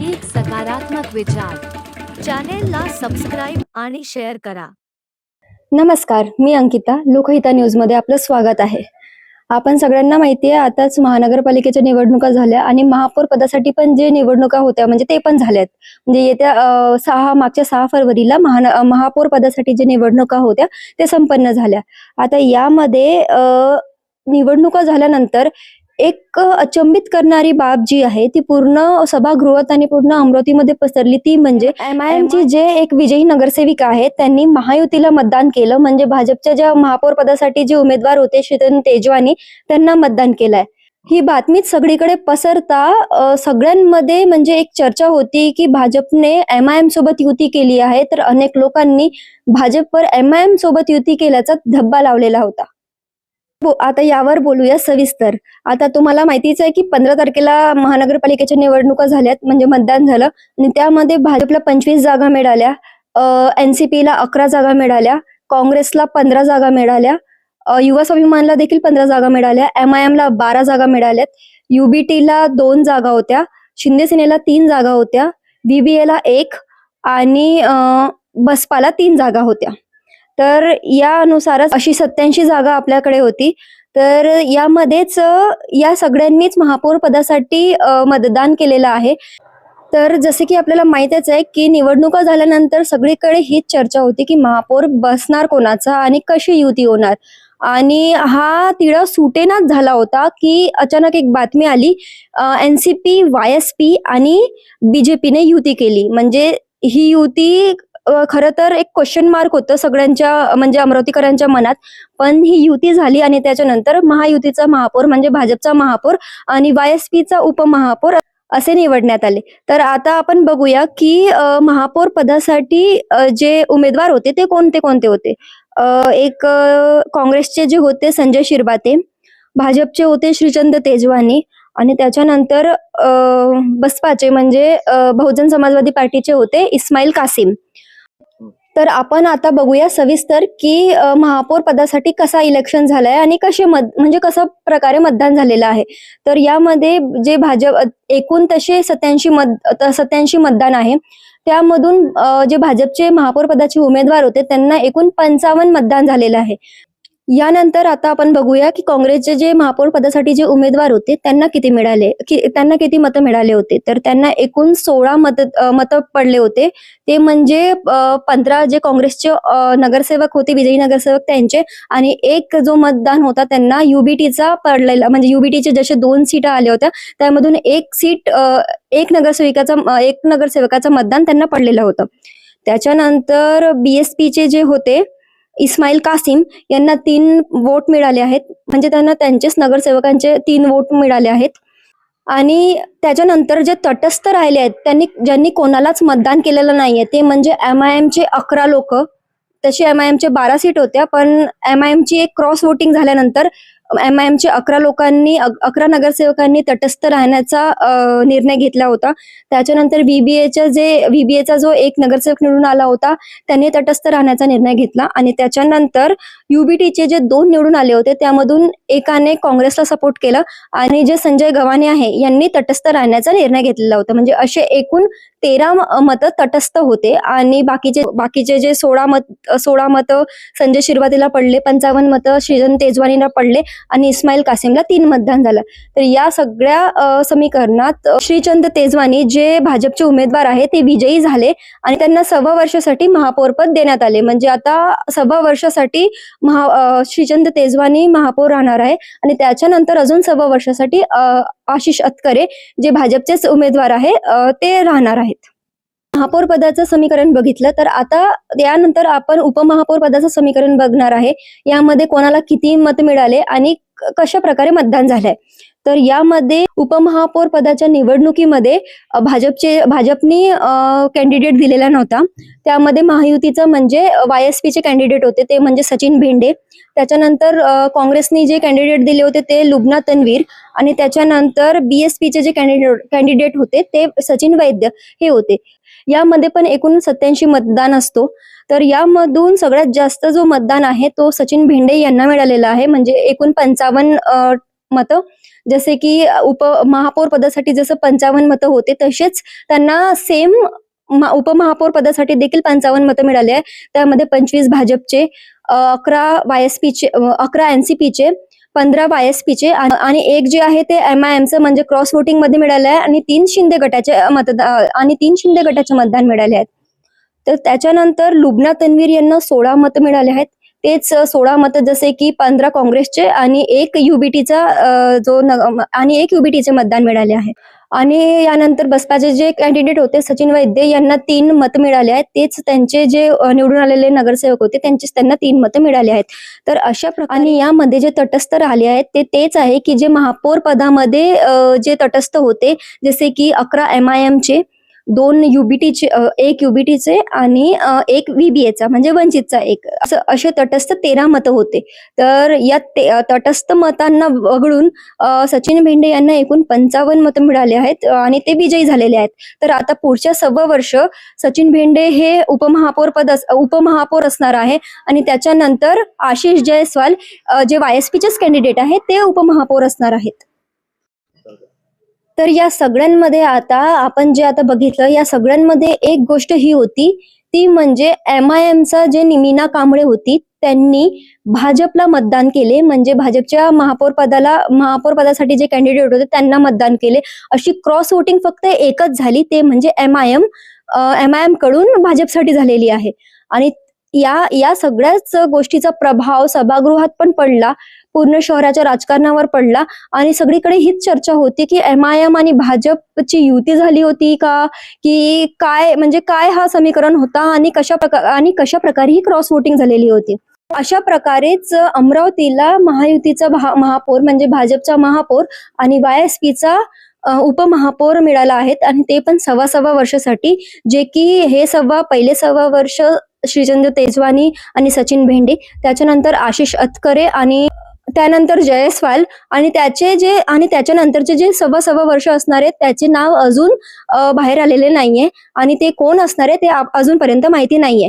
एक सकारात्मक विचार. चॅनेलला सबस्क्राईब आणि शेअर करा. नमस्कार मी अंकिता लोकहिता न्यूजमध्ये आपलं स्वागत आहे. आपण सगळ्यांना माहिती आहे आताच महानगरपालिकेच्या निवडणुका झाल्या आणि महापौर पदासाठी पण जे निवडणुका होत्या म्हणजे ते पण झाल्यात. म्हणजे येत्या सहा मागच्या सहा फरवरीला महान महापौर पदासाठी जे निवडणुका होत्या ते संपन्न झाल्या. आता यामध्ये निवडणुका झाल्यानंतर एक अचंबित करणारी बाब जी आहे ती पूर्ण सभागृहात आणि पूर्ण अमरावतीमध्ये पसरली ती म्हणजे एम आय ची जे एक विजयी नगरसेविका आहेत त्यांनी महायुतीला मतदान केलं. म्हणजे भाजपच्या ज्या महापौर पदासाठी जे उमेदवार होते शीतल तेजवानी त्यांना मतदान केलंय. ही बातमीच सगळीकडे पसरता सगळ्यांमध्ये म्हणजे एक चर्चा होती की भाजपने एम आय एम सोबत युती केली आहे तर अनेक लोकांनी भाजपवर एम आय एम सोबत युती केल्याचा धब्बा लावलेला होता. आता यावर बोलूया सविस्तर. आता तुम्हाला माहितीच आहे की पंधरा तारखेला महानगरपालिकेच्या निवडणुका झाल्यात म्हणजे मतदान झालं. आणि त्यामध्ये भाजपला पंचवीस जागा मिळाल्या एनसीपीला अकरा जागा मिळाल्या काँग्रेसला पंधरा जागा मिळाल्या युवा स्वाभिमानला देखील पंधरा जागा मिळाल्या एम आय ला बारा जागा मिळाल्यात युबीटीला दोन जागा होत्या शिंदे सेनेला तीन जागा होत्या बीबीएला एक आणि बसपाला तीन जागा होत्या. तर यानुसारच अशी सत्याऐंशी जागा आपल्याकडे होती. तर यामध्येच या सगळ्यांनीच महापौर पदासाठी मतदान केलेलं आहे. तर जसे की आपल्याला माहितच आहे की निवडणुका झाल्यानंतर सगळीकडे हीच चर्चा होती की महापौर बसणार कोणाचा आणि कशी युती होणार. आणि हा तिळा सुटेनाच झाला होता की अचानक एक बातमी आली N C P Y S P आणि बीजेपीने युती केली. म्हणजे ही युती खरं तर एक क्वेश्चन मार्क होतं सगळ्यांच्या म्हणजे अमरावतीकरांच्या मनात. पण ही युती झाली आणि त्याच्यानंतर महायुतीचा महापौर म्हणजे भाजपचा महापौर आणि वाय एस पीचा उपमहापौर असे निवडण्यात आले. तर आता आपण बघूया की महापौर पदासाठी जे उमेदवार होते ते कोणते कोणते होते? एक काँग्रेसचे जे होते संजय शिरबाते भाजपचे होते श्रीचंद तेजवानी आणि त्याच्यानंतर अ, बसपाचे म्हणजे बहुजन समाजवादी पार्टीचे होते इस्माईल कासिम. तर आपण आता बघूया सविस्तर की महापौर पदासाठी कसा इलेक्शन झालाय आणि कसे मत म्हणजे कसा प्रकारे मतदान झालेलं आहे. तर यामध्ये जे भाजप एकूण तसे सत्याऐंशी मत सत्याऐंशी मतदान आहे. त्यामधून जे भाजपचे महापौर पदाचे उमेदवार होते त्यांना एकूण पंचावन्न मतदान झालेलं आहे. यानंतर आता आपण बघूया की काँग्रेसचे जे महापौर पदासाठी जे उमेदवार होते त्यांना किती मिळाले कि, त्यांना किती मतं मिळाले होते? तर त्यांना एकूण सोळा मत मतं पडले होते. ते म्हणजे पंधरा जे काँग्रेसचे नगरसेवक होते विजयी नगरसेवक त्यांचे आणि एक जो मतदान होता त्यांना युबीटीचा पडलेला म्हणजे युबीटीचे जसे दोन सीटा आल्या होत्या त्यामधून एक सीट एक नगरसेविकाचा एक नगरसेवकाचं मतदान त्यांना पडलेलं होतं. त्याच्यानंतर बीएसपीचे जे होते इस्माईल कासिम यांना तीन वोट मिळाले आहेत. म्हणजे त्यांना त्यांचेच नगरसेवकांचे तीन वोट मिळाले आहेत. आणि त्याच्यानंतर जे तटस्थ राहिले आहेत त्यांनी ज्यांनी कोणालाच मतदान केलेलं नाहीये ते म्हणजे एम आय एमचे अकरा लोक. तशी एम आय एमचे बारा सीट होत्या पण एम आय एमची एक क्रॉस वोटिंग झाल्यानंतर एम आय एमचे अकरा लोकांनी अकरा नगरसेवकांनी तटस्थ राहण्याचा निर्णय घेतला होता. त्याच्यानंतर व्हीबीएच्या जे व्हीबीएचा जो एक नगरसेवक निवडून आला होता त्यांनी तटस्थ राहण्याचा निर्णय घेतला. आणि त्याच्यानंतर युबीटीचे जे दोन निवडून आले होते त्यामधून एकाने काँग्रेसला सपोर्ट केलं आणि जे संजय गव्हाणे आहे यांनी तटस्थ राहण्याचा निर्णय घेतलेला होता. म्हणजे असे एकूण तेरा मतं तटस्थ होते आणि बाकीचे बाकीचे जे सोळा मत सोळा मतं संजय शिरवातीला पडले पंचावन्न मतं श्रीजन तेजवानीला पडले आणि इस्माईल कासिमला तीन मतदान झालं. तर या सगळ्या समीकरणात श्रीचंद तेजवानी जे भाजपचे उमेदवार आहे ते विजयी झाले आणि त्यांना सव्वा वर्षासाठी महापौरपद देण्यात आले. म्हणजे आता सव्वा वर्षासाठी महा श्रीचंद तेजवानी महापौर राहणार आहे आणि त्याच्यानंतर अजून सव्वा वर्षासाठी अ, आशिष अतकरे जे भाजपचेच उमेदवार आहे ते राहणार आहेत. महापौर पदाचं समीकरण बघितलं तर आता यानंतर आपण उपमहापौर पदाचं समीकरण बघणार आहे. यामध्ये कोणाला किती मत मिळाले आणि कशा प्रकारे मतदान झालंय? तर यामध्ये उपमहापौर पदाच्या निवडणुकीमध्ये भाजपचे भाजपनी कॅन्डिडेट दिलेला नव्हता. त्यामध्ये महायुतीचं म्हणजे वाय एस पीचे कॅन्डिडेट होते ते म्हणजे सचिन भेंडे. त्याच्यानंतर काँग्रेसने काँग्रेसनी जे कॅन्डिडेट दिले होते ते लुबना तन्वीर. आणि त्याच्यानंतर बीएसपीचे जे कॅन्डिडेट कॅन्डिडेट होते ते सचिन वैद्य हे होते. यामध्ये पण एकूण सत्याऐंशी मतदान असतो. तर यामधून सगळ्यात जास्त जो मतदान आहे तो सचिन भेंडे यांना मिळालेला आहे. म्हणजे एकूण पंचावन्न मतं. जसे की उप महापौर पदासाठी जसं पंचावन्न मतं होते तसेच त्यांना सेम उपमहापौर पदासाठी देखील पंचावन्न मतं मिळाली आहे त्यामध्ये पंचवीस भाजपचे अकरा वाय एस पीचे अकरा एन सी पीचे पंधरा वाय एस पीचे आणि एक जे आहे ते एम आय एमचं म्हणजे क्रॉस वोटिंगमध्ये मिळालं आहे आणि तीन शिंदे गटाचे मतदान आणि तीन शिंदे गटाचे मतदान मिळाले आहेत. तर त्याच्यानंतर लुबना तन्वीर यांना सोळा मतं मिळाले आहेत. तेच सोळा मतं जसे की पंधरा काँग्रेसचे आणि एक युबीटीचा जो न- आणि एक युबीटीचे मतदान मिळाले आहे. आणि यानंतर बसपाचे जे कॅन्डिडेट होते सचिन वैद्य यांना तीन मत मिळाले आहेत. तेच त्यांचे जे निवडून आलेले नगरसेवक होते त्यांचेच त्यांना तीन मतं मिळाले आहेत. तर अशा प्रकारे आणि यामध्ये जे तटस्थ राहिले आहेत ते तेच आहे की जे महापौर पदामध्ये जे तटस्थ होते जसे की अकरा एम आय एमचे दोन युबीटीचे एक युबीटीचे आणि एक व्हीबीएचा म्हणजे वंचितचा एक. असं असे तटस्थ तेरा मतं होते. तर या ते- तटस्थ मतांना वगळून सचिन भेंडे यांना एकूण पंचावन्न मतं मिळाले आहेत आणि ते विजयी झालेले आहेत. तर आता पुढच्या सव्वा वर्ष सचिन भेंडे हे उपमहापौर पद अस- उपमहापौर असणार आहे आणि त्याच्यानंतर आशिष जयस्वाल जे वाय एस पीचेच कॅन्डिडेट आहेत ते उपमहापौर असणार आहेत. तर या सगळ्यांमध्ये आता आपण जे आता बघितलं या सगळ्यांमध्ये एक गोष्ट ही होती ती म्हणजे एम आय एमचा जे निमिना कांबळे होती त्यांनी भाजपला मतदान केले. म्हणजे भाजपच्या महापौर पदाला महापौर पदासाठी जे कॅन्डिडेट होते त्यांना मतदान केले. अशी क्रॉस वोटिंग फक्त एकच झाली ते म्हणजे M I M M I एमकडून भाजपसाठी झालेली आहे. आणि या या सगळ्याच गोष्टीचा प्रभाव सभागृहात पण पडला पूर्ण शहराच्या राजकारणावर पडला आणि सगळीकडे हीच चर्चा होती की एम आय एम आणि भाजपची युती झाली होती का? की काय म्हणजे काय हा समीकरण होता आणि कशा प्रकार आणि कशा प्रकारे ही क्रॉस वोटिंग झालेली होती? अशा प्रकारेच अमरावतीला महायुतीचा भा- महापौर म्हणजे भाजपचा महापौर आणि वाय एस पीचा उपमहापौर मिळाला आहेत आणि ते पण सव्वा सव्वा वर्षासाठी जे की हे सव्वा पहिले सव्वा वर्ष श्रीचंद्र तेजवानी आणि सचिन भेंडे त्याच्यानंतर आशिष अतकरे आणि त्यानंतर जयस्वाल आणि त्याचे जे आणि त्याच्यानंतरचे जे सव्वा सव्वा वर्ष असणार आहेत त्याचे नाव अजून बाहेर आलेले नाहीये आणि ते कोण असणार आहे ते अजूनपर्यंत माहिती नाहीये.